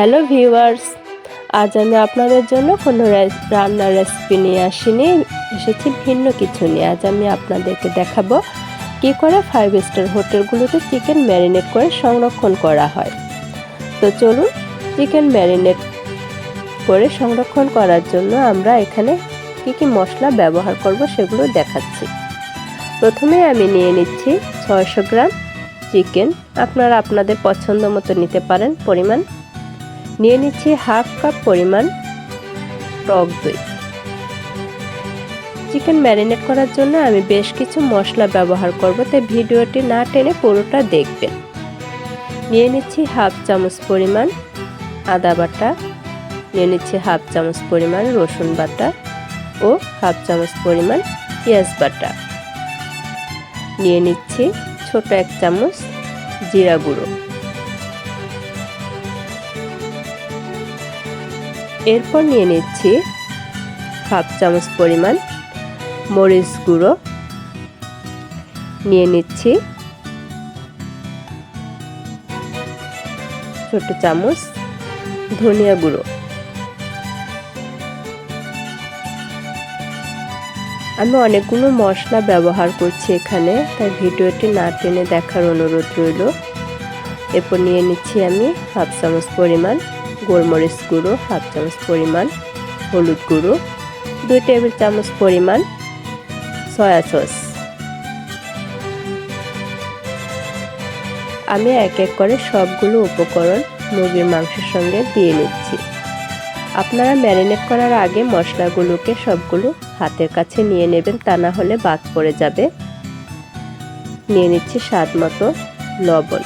Hello viewers, আজ আমি আপনাদের জন্য কোনো রান্নার রেসিপি নিয়ে আসিনি, এসেছি ভিন্ন কিছু নিয়ে। আজ আমি আপনাদেরকে দেখাবো কী করে ফাইভ স্টার হোটেলগুলোতে চিকেন ম্যারিনেট করে সংরক্ষণ করা হয়। তো চলুন চিকেন ম্যারিনেট করে সংরক্ষণ করার জন্য আমরা এখানে কী কী মশলা ব্যবহার করব সেগুলো দেখাচ্ছি। প্রথমে আমি নিয়ে নিচ্ছি ছয়শো গ্রাম চিকেন আপনারা আপনাদের পছন্দ মতো নিতে পারেন, পরিমাণ নিয়ে নিচ্ছি হাফ কাপ পরিমাণ টক দই। চিকেন ম্যারিনেট করার জন্য আমি বেশ কিছু মশলা ব্যবহার করব, তাই ভিডিওটি না টেনে পুরোটা দেখবেন। নিয়ে নিচ্ছি হাফ চামচ পরিমাণ আদা বাটা, নিয়ে নিচ্ছি হাফ চামচ পরিমাণ রসুন বাটা ও হাফ চামচ পরিমাণ পেঁয়াজ বাটা। নিয়ে নিচ্ছি ছোট এক চামচ জিরা গুঁড়ো। এরপর নিয়ে নিচ্ছি হাফ চামচ পরিমাণ মরিচ গুঁড়ো। নিয়ে নিচ্ছি ছোট চামচ ধনিয়া গুঁড়ো। আমি অনেকগুলো মশলা ব্যবহার করছি এখানে, তাই ভিডিওটি না টেনে দেখার অনুরোধ রইল। এরপর নিয়ে নিচ্ছি আমি হাফ চামচ পরিমাণ গোলমরিচ গুঁড়ো, হাফ চামচ পরিমাণ হলুদ গুঁড়ো, দুই টেবিল চামচ পরিমাণ সয়া সস। আমি এক এক করে সবগুলো উপকরণ মুরগির মাংসের সঙ্গে দিয়ে নিচ্ছি। আপনারা ম্যারিনেট করার আগে মশলাগুলোকে সবগুলো হাতের কাছে নিয়ে নেবেন, তা না হলে বাদ পড়ে যাবে। নিয়ে নিচ্ছি স্বাদ মতো লবণ।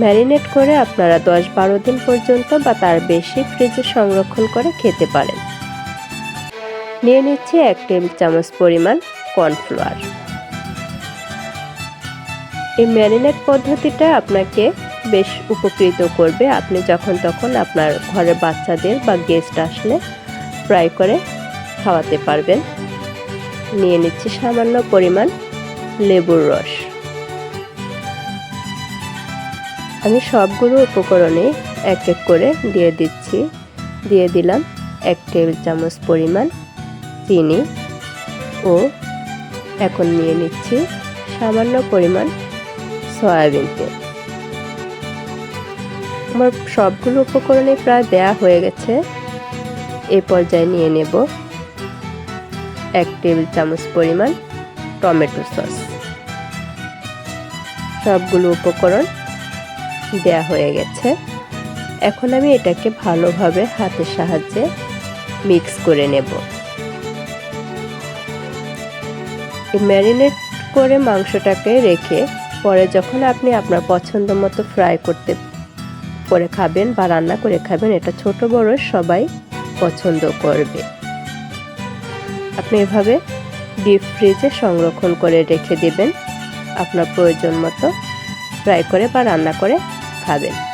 ম্যারিনেট করে আপনারা দশ বারো দিন পর্যন্ত বা তার বেশি ফ্রিজে সংরক্ষণ করে খেতে পারেন। নিয়ে নিচ্ছি এক টেবিল চামচ পরিমাণ কর্নফ্লাওয়ার। এই ম্যারিনেট পদ্ধতিটা আপনাকে বেশ উপকৃত করবে। আপনি যখন তখন আপনার ঘরের বাচ্চাদের বা গেস্ট আসলে ফ্রাই করে খাওয়াতে পারবেন। নিয়ে নিচ্ছি সামান্য পরিমাণ লেবুর রস। আমি সবগুলো উপকরণে এক এক করে দিয়ে দিচ্ছি। দিয়ে দিলাম এক টেবিল চামচ পরিমাণ চিনি ও এখন নিয়ে নিচ্ছি সামান্য পরিমাণ সয়াবিন তেল। আমার সবগুলো উপকরণে প্রায় দেয়া হয়ে গেছে। এ পর্যায়ে নিয়ে নেব এক টেবিল চামচ পরিমাণ টমেটো সস। সবগুলো উপকরণ দেয়া হয়ে গেছে। এখন আমি এটাকে ভালোভাবে হাতের সাহায্যে মিক্স করে নেব। ম্যারিনেট করে মাংসটাকে রেখে পরে যখন আপনি আপনার পছন্দ মতো ফ্রাই করতে করে খাবেন বা রান্না করে খাবেন, এটা ছোট বড় সবাই পছন্দ করবে। আপনি এভাবে ডিপ ফ্রিজে সংরক্ষণ করে রেখে দেবেন। আপনার প্রয়োজন মতো ফ্রাই করে বা রান্না করে খাবেন